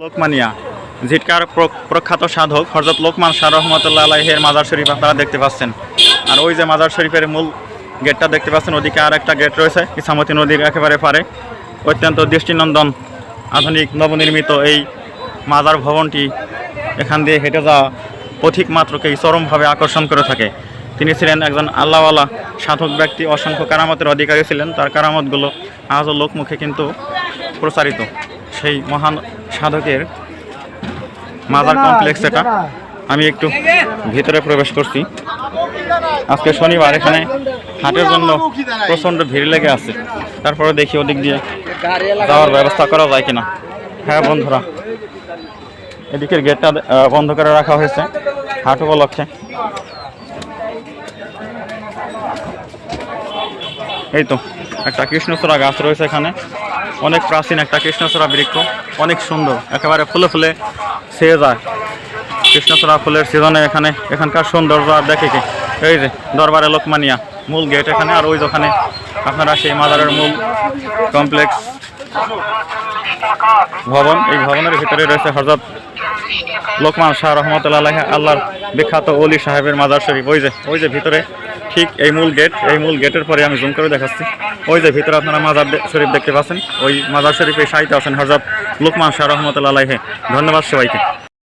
লোকমানিয়া জিটকার প্র- প্রখ্যাত সাধক হজরত লোকমান শাহ রহমতুল্লাহ আলাইহের মাজার শরীফ আপনারা দেখতে পাচ্ছেন। আর ওই যে মাজার শরীফের মূল গেটটা দেখতে পাচ্ছেন, ওদিকে আর একটা গেট রয়েছে ইসামতি নদীর একেবারে পারে। অত্যন্ত দৃষ্টিনন্দন আধুনিক নবনির্মিত এই মাজার ভবনটি এখান দিয়ে হেঁটে যাওয়া পথিক মাত্রকেই চরমভাবে আকর্ষণ করে থাকে। তিনি ছিলেন একজন আল্লাহওয়ালা সাধক ব্যক্তি, অসংখ্য কারামতের অধিকারী ছিলেন, তার কারামতগুলো আজও লোকমুখে কিন্তু প্রচারিত। সেই মহান সাধকের মাজার কমপ্লেক্স এটা। আমি একটু ভিতরে প্রবেশ করছি। আজকে শনিবার এখানে হাটের জন্য প্রচণ্ড ভিড় লেগে আছে। তারপরে দেখি ওদিক দিয়ে যাওয়ার ব্যবস্থা করা যায় কিনা। হ্যাঁ বন্ধুরা এদিকের গেটটা বন্ধ করে রাখা হয়েছে হাট উপলক্ষে। এই তো একটা কৃষ্ণচূড়া গাছ রয়েছে এখানে। অনেক প্রাচীন একটা কৃষ্ণচূড়া বৃক্ষ, অনেক সুন্দর। একেবারে ফুলে ফুলে ছেয়ে যায়। কৃষ্ণচূড়া ফুলের সিজনে এখানে, এখানকার সৌন্দর্য আর দেখে কি? এই যে, দরবারে লোকমানিয়া, মূল গেট এখানে, আর ওই ওখানে আপনারা সেই মাজারের মূল কমপ্লেক্স ভবন, এই ভবনের ভিতরে রয়েছে হজরত লোকমান শাহ রহমতুল্লাহ আল্লাহর বিখ্যাত অলি সাহেবের মাজার শরীফ। ওই যে ওই যে ভিতরে ঠিক এই মূল গেট এই মূল গেটের পরে আমি জুম করে দেখাচ্ছি। ওই যে ভিতরে আপনারা মাজার শরীফ দেখতে পাচ্ছেন। ওই মাজার শরীফে সাহিত্য আছেন হজরত লুকমান শাহ রহমতুল্লাহ ধন্যবাদ সবাইকে।